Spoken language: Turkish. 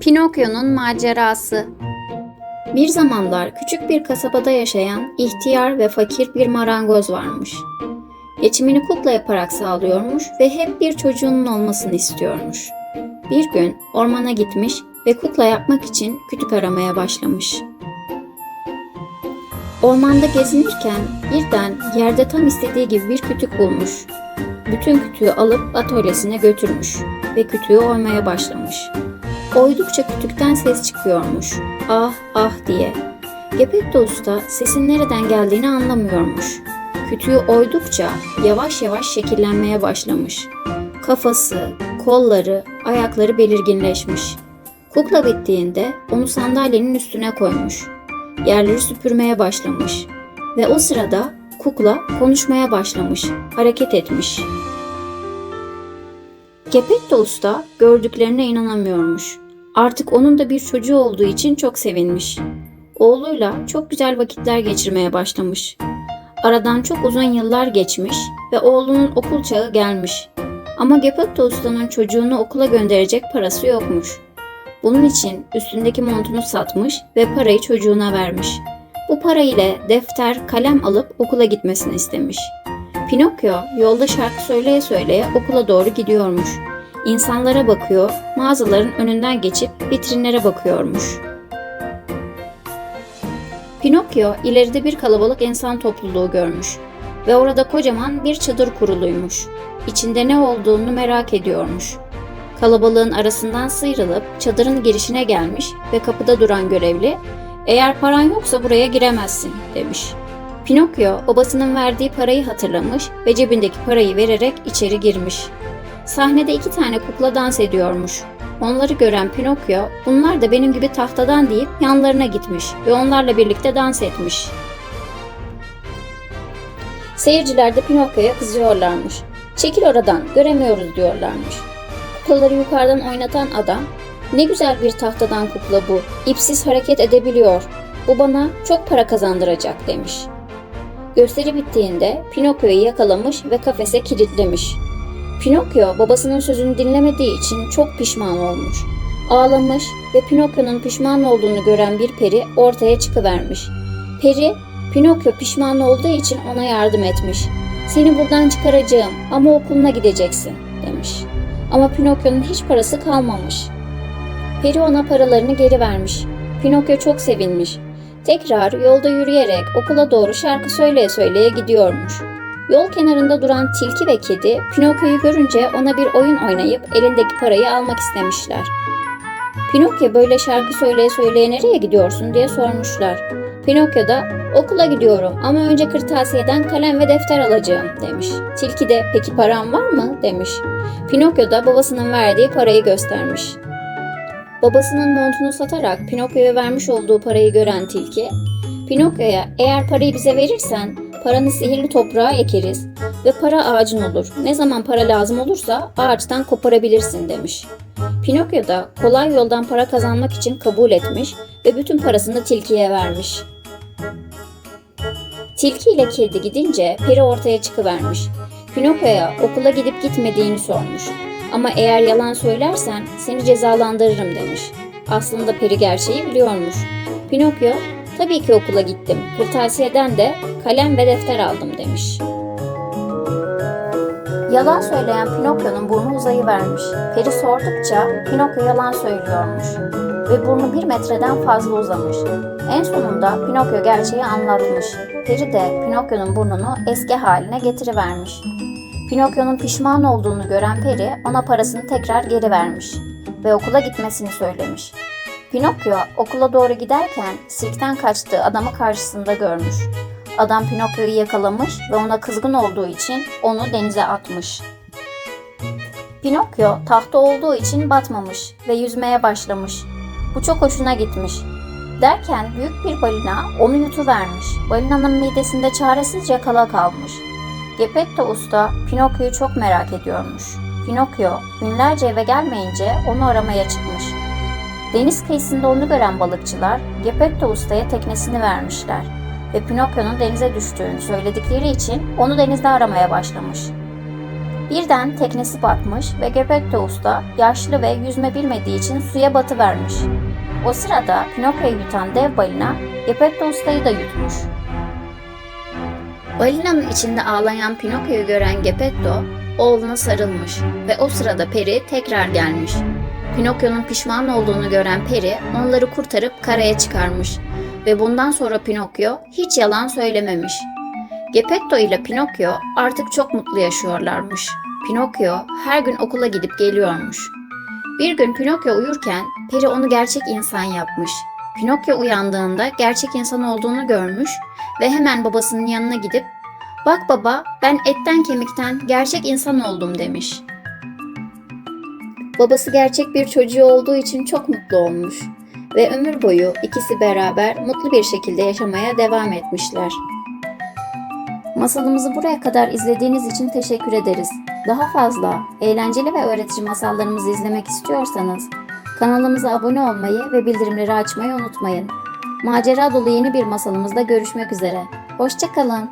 Pinokyo'nun macerası Bir zamanlar küçük bir kasabada yaşayan ihtiyar ve fakir bir marangoz varmış. Geçimini kukla yaparak sağlıyormuş ve hep bir çocuğunun olmasını istiyormuş. Bir gün ormana gitmiş ve kukla yapmak için kütük aramaya başlamış. Ormanda gezinirken birden yerde tam istediği gibi bir kütük bulmuş. Bütün kütüğü alıp atölyesine götürmüş ve kütüğü oymaya başlamış. Oydukça kütükten ses çıkıyormuş. Ah ah diye. Gepetto Usta sesin nereden geldiğini anlamıyormuş. Kütüğü oydukça yavaş yavaş şekillenmeye başlamış. Kafası, kolları, ayakları belirginleşmiş. Kukla bittiğinde onu sandalyenin üstüne koymuş. Yerleri süpürmeye başlamış. Ve o sırada kukla konuşmaya başlamış, hareket etmiş. Gepetto Usta gördüklerine inanamıyormuş. Artık onun da bir çocuğu olduğu için çok sevinmiş. Oğluyla çok güzel vakitler geçirmeye başlamış. Aradan çok uzun yıllar geçmiş ve oğlunun okul çağı gelmiş. Ama Gepetto Usta'nın çocuğunu okula gönderecek parası yokmuş. Bunun için üstündeki montunu satmış ve parayı çocuğuna vermiş. Bu para ile defter, kalem alıp okula gitmesini istemiş. Pinokyo yolda şarkı söyleye söyleye okula doğru gidiyormuş. İnsanlara bakıyor, mağazaların önünden geçip vitrinlere bakıyormuş. Pinokyo ileride bir kalabalık insan topluluğu görmüş ve orada kocaman bir çadır kuruluymuş. İçinde ne olduğunu merak ediyormuş. Kalabalığın arasından sıyrılıp çadırın girişine gelmiş ve kapıda duran görevli "Eğer paran yoksa buraya giremezsin." demiş. Pinokyo babasının verdiği parayı hatırlamış ve cebindeki parayı vererek içeri girmiş. Sahnede iki tane kukla dans ediyormuş. Onları gören Pinokyo, bunlar da benim gibi tahtadan deyip yanlarına gitmiş ve onlarla birlikte dans etmiş. Seyirciler de Pinokyo'ya kızıyorlarmış. Çekil oradan, göremiyoruz diyorlarmış. Kuklaları yukarıdan oynatan adam, ne güzel bir tahtadan kukla bu, ipsiz hareket edebiliyor. Bu bana çok para kazandıracak demiş. Gösteri bittiğinde Pinokyo'yu yakalamış ve kafese kilitlemiş. Pinokyo babasının sözünü dinlemediği için çok pişman olmuş. Ağlamış ve Pinokyo'nun pişman olduğunu gören bir peri ortaya çıkıvermiş. Peri, Pinokyo pişman olduğu için ona yardım etmiş. Seni buradan çıkaracağım ama okuluna gideceksin demiş. Ama Pinokyo'nun hiç parası kalmamış. Peri ona paralarını geri vermiş. Pinokyo çok sevinmiş. Tekrar yolda yürüyerek okula doğru şarkı söyleye söyleye gidiyormuş. Yol kenarında duran tilki ve kedi Pinokyo'yu görünce ona bir oyun oynayıp elindeki parayı almak istemişler. Pinokyo böyle şarkı söyleye söyleye nereye gidiyorsun diye sormuşlar. Pinokyo da okula gidiyorum ama önce kırtasiyeden kalem ve defter alacağım demiş. Tilki de peki param var mı demiş. Pinokyo da babasının verdiği parayı göstermiş. Babasının montunu satarak Pinokyo'ya vermiş olduğu parayı gören tilki, Pinokyo'ya eğer parayı bize verirsen paranı sihirli toprağa ekeriz ve para ağacın olur. Ne zaman para lazım olursa ağaçtan koparabilirsin demiş. Pinokyo da kolay yoldan para kazanmak için kabul etmiş ve bütün parasını tilkiye vermiş. Tilki ile kedi gidince peri ortaya çıkıvermiş. Pinokyo'ya okula gidip gitmediğini sormuş. Ama eğer yalan söylersen seni cezalandırırım demiş. Aslında peri gerçeği biliyormuş. Pinokyo, tabii ki okula gittim. Kırtasiyeden de kalem ve defter aldım demiş. Yalan söyleyen Pinokyo'nun burnu uzayıvermiş. Peri sordukça Pinokyo yalan söylüyormuş. Ve burnu bir metreden fazla uzamış. En sonunda Pinokyo gerçeği anlatmış. Peri de Pinokyo'nun burnunu eski haline getirivermiş. Pinokyo'nun pişman olduğunu gören peri ona parasını tekrar geri vermiş ve okula gitmesini söylemiş. Pinokyo okula doğru giderken sirkten kaçtığı adamı karşısında görmüş. Adam Pinokyo'yu yakalamış ve ona kızgın olduğu için onu denize atmış. Pinokyo tahta olduğu için batmamış ve yüzmeye başlamış. Bu çok hoşuna gitmiş. Derken büyük bir balina onu yutuvermiş. Balinanın midesinde çaresizce kala kalmış. Gepetto Usta Pinokyo'yu çok merak ediyormuş. Pinokyo günlerce eve gelmeyince onu aramaya çıkmış. Deniz kıyısında onu gören balıkçılar Gepetto Usta'ya teknesini vermişler ve Pinokyo'nun denize düştüğünü söyledikleri için onu denizde aramaya başlamış. Birden teknesi batmış ve Geppetto Usta yaşlı ve yüzme bilmediği için suya batıvermiş. O sırada Pinokyo'yu yutan dev balina Geppetto Usta'yı da yutmuş. Balinanın içinde ağlayan Pinokyo'yu gören Geppetto oğluna sarılmış ve o sırada Peri tekrar gelmiş. Pinokyo'nun pişman olduğunu gören Peri onları kurtarıp karaya çıkarmış ve bundan sonra Pinokyo hiç yalan söylememiş. Geppetto ile Pinokyo artık çok mutlu yaşıyorlarmış. Pinokyo her gün okula gidip geliyormuş. Bir gün Pinokyo uyurken Peri onu gerçek insan yapmış. Pinokyo uyandığında gerçek insan olduğunu görmüş ve hemen babasının yanına gidip "Bak baba, ben etten kemikten gerçek insan oldum." demiş. Babası gerçek bir çocuğu olduğu için çok mutlu olmuş ve ömür boyu ikisi beraber mutlu bir şekilde yaşamaya devam etmişler. Masalımızı buraya kadar izlediğiniz için teşekkür ederiz. Daha fazla eğlenceli ve öğretici masallarımızı izlemek istiyorsanız kanalımıza abone olmayı ve bildirimleri açmayı unutmayın. Macera dolu yeni bir masalımızda görüşmek üzere. Hoşçakalın.